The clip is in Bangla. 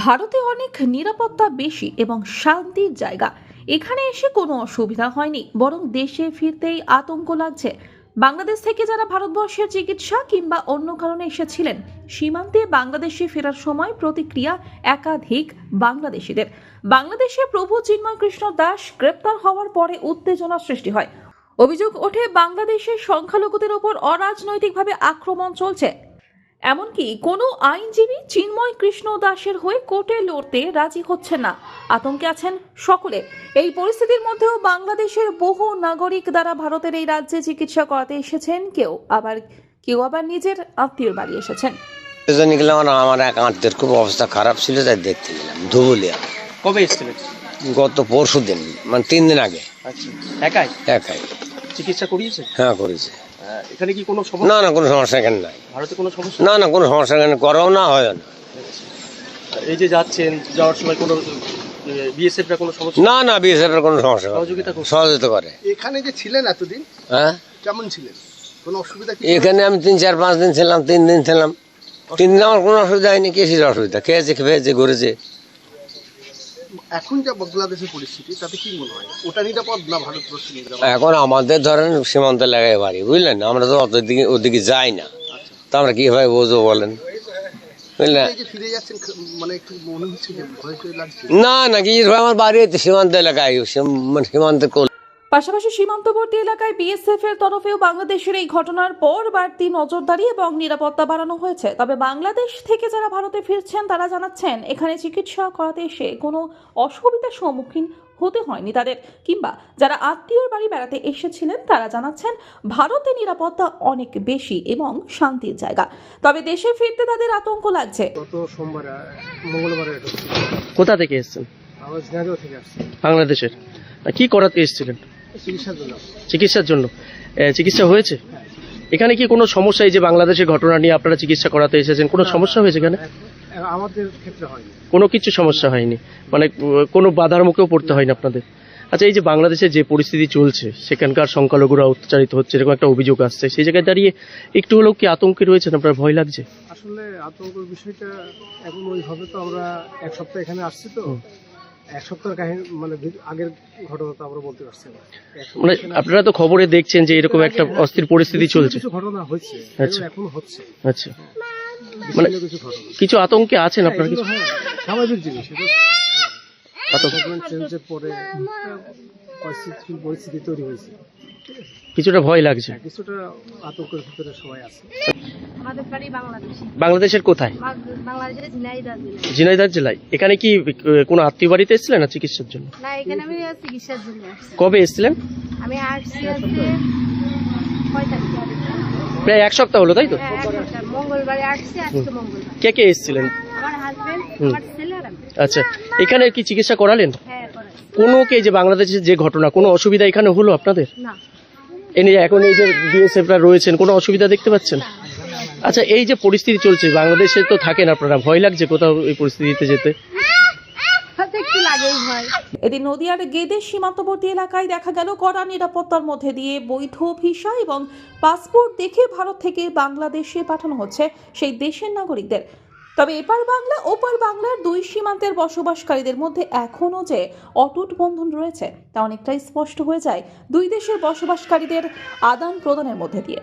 ভারতে অনেক নিরাপত্তা বেশি এবং শান্তির জায়গা। এখানে এসে কোনো অসুবিধা হয়নি, বরং দেশে ফিরতেই আতঙ্ক লাগছে। বাংলাদেশ থেকে যারা ভারতবর্ষের চিকিৎসা কিংবা অন্য কারণে এসেছিলেন, সীমান্তে বাংলাদেশে ফেরার সময় প্রতিক্রিয়া একাধিক বাংলাদেশিদের। বাংলাদেশে প্রভু চিন্ময় কৃষ্ণ দাস গ্রেপ্তার হওয়ার পরে উত্তেজনা সৃষ্টি হয়। অভিযোগ ওঠে, বাংলাদেশের সংখ্যালঘুদের ওপর অরাজনৈতিকভাবে আক্রমণ চলছে। এমনকি কোনো আইনজীবী চিন্ময় কৃষ্ণ দাসের হয়ে কোর্টে লড়তে রাজি হচ্ছে না। আতঙ্কে আছেন সকলে। এই পরিস্থিতির মধ্যেও বাংলাদেশের বহু নাগরিক দ্বারা ভারতের এই রাজ্যে চিকিৎসা করাতে এসেছেন কেউ। আবার কেউ আবার নিজের আত্মীয়র বাড়ি এসেছেন। দুজনে গেলাম আর আমার এক আত্মীয়র খুব অবস্থা খারাপ ছিল তাই দেখতে গেলাম। ধুবুলিয়া। কবে এসেছিলেন? গত পরশু দিন মানে তিন দিন আগে। আচ্ছা। একাই? একাই। চিকিৎসা করিয়েছে হ্যাঁ করেছে এখানে কি কোনো সমস্যা? না না কোনো সমস্যা এখানে নাই। ভারতে কোনো সমস্যা? না না কোনো সমস্যা এখানে করাও না হয় না। এই যে যাচ্ছেন যাওয়ার সময় কোনো বিএসএফ এর কোনো সমস্যা? না না বিএসএফ এর কোনো সমস্যা সহযোগিতা সহযোগিতা করে। এখানে যে ছিলেন এতদিন হ্যাঁ? কেমন ছিলেন? কোনো অসুবিধা কি? এখানে আমি তিন চার পাঁচ দিন ছিলাম তিন দিন ছিলাম। তিন দিন আমার কোনো অসুবিধা হয়নি কিসের অসুবিধা। খেয়েছে খেয়েছে ঘুরেছে। এখন যা বাংলাদেশের পরিস্থিতি তাতে কি মনে হয়? ওটা নিরাপদ না ভারতবর্ষ নিরাপদ? এখন আমাদের ধরেন সীমান্ত এলাকায় বাড়ি বুঝলেন? আমরা তো অতদিকে ওদিকে যাই না। তা আমরা কীভাবে বুঝব বলেন? বুঝলেন মানে না না কি আমার বাড়ি সীমান্ত এলাকায় মানে সীমান্ত পাশাপাশি সীমান্তবর্তী এলাকায় বিএসএফ এর তরফেও বাংলাদেশের এই ঘটনার পর বাড়তি নজরদারি এবং নিরাপত্তা বাড়ানো হয়েছে। তবে বাংলাদেশ থেকে যারা ভারতে ফিরছেন তারা জানাচ্ছেন এখানে চিকিৎসা করাতে এসে কোনো অসুবিধার সম্মুখীন হতে হয়নি তাদের। কিংবা যারা আত্মীয়র বাড়ি বেড়াতে এসেছিলেন তারা জানাচ্ছেন ভারতে নিরাপত্তা অনেক বেশি এবং শান্তির জায়গা। তবে দেশে ফিরতে তাদের আতঙ্ক লাগছে। গত সোমবার মঙ্গলবারে কোথা থেকে এসেছেন? বাংলাদেশের। কি করাতে এসেছিলেন? চিকিৎসার জন্য। চিকিৎসা হয়েছে? এখানে কি কোনো সমস্যা এই যে বাংলাদেশের ঘটনা নিয়ে আপনারা চিকিৎসা করাতে এসেছেন? কোনো সমস্যা হয়েছে এখানে? আমাদের ক্ষেত্রে হয়নি। কোনো কিছু সমস্যা হয়নি? মানে কোনো বাধার মুখেও পড়তে হয়নি আপনাদের? আচ্ছা এই যে বাংলাদেশে যে পরিস্থিতি চলছে সেখানকার সংখ্যালঘুরা অত্যাচারিত হচ্ছে এরকম একটা অভিযোগ আসছে সেই জায়গায় দাঁড়িয়ে একটু হলেও কি আতঙ্কে রয়েছেন আপনার? ভয় লাগছে? আসলে আতঙ্কের বিষয়টা এখন ওইভাবে তো আমরা এক সপ্তাহ এখানে আসছি তো। এক সপ্তাহের কাহিনী মানে আগের আমরা বলতে পারছি না। মানে আপনারা তো খবরে দেখছেন যে এরকম একটা অস্থির পরিস্থিতি চলছে। কিছু ঘটনা হচ্ছে আচ্ছা। এখন হচ্ছে। আচ্ছা। মানে কিছু কিছু আতঙ্কে আছেন আপনার কিছু? হ্যাঁ, স্বাভাবিক জিনিস চেঞ্জের পরে পরিস্থিতি তৈরি হয়েছে। কিছুটা ভয় লাগছে। হ্যাঁ, কিছুটা আতঙ্কের ভিতরে সবাই আছে। বাংলাদেশের কোথায়? ঝিনাইদহ জেলায়। এখানে কি কোনো আত্মীয় বাড়িতে এসেছিলেন না চিকিৎসার জন্য? কবে এসেছিলেন? আমি আসছি প্রায় এক সপ্তাহ হলো তাই তো? হ্যাঁ, কে কে এসেছিলেন? আচ্ছা এখানে কি চিকিৎসা করালেন? হ্যাঁ কোনো কে যে বাংলাদেশের যে ঘটনা কোনো অসুবিধা এখানে হলো আপনাদের? না। এ নিয়ে এখন এই যে বিএসএফরা রয়েছেন কোনো অসুবিধা দেখতে পাচ্ছেন? আচ্ছা এই যে পরিস্থিতি চলছে বাংলাদেশে তো থাকেন আপনারা ভয় লাগছে কোথাও এই পরিস্থিতিতে যেতে? ভয়। এদিন নদিয়ার গেদে সীমান্তবর্তী এলাকায় দেখা গেল কড়া নিরাপত্তার মধ্যে দিয়ে বৈধ ভিসা এবং পাসপোর্ট দেখে ভারত থেকে বাংলাদেশে পাঠানো হচ্ছে সেই দেশের নাগরিকদের। তবে এপার বাংলা ওপার বাংলার দুই সীমান্তের বসবাসকারীদের মধ্যে এখনও যে অটুট বন্ধন রয়েছে তা অনেকটাই স্পষ্ট হয়ে যায় দুই দেশের বসবাসকারীদের আদান প্রদানের মধ্যে দিয়ে।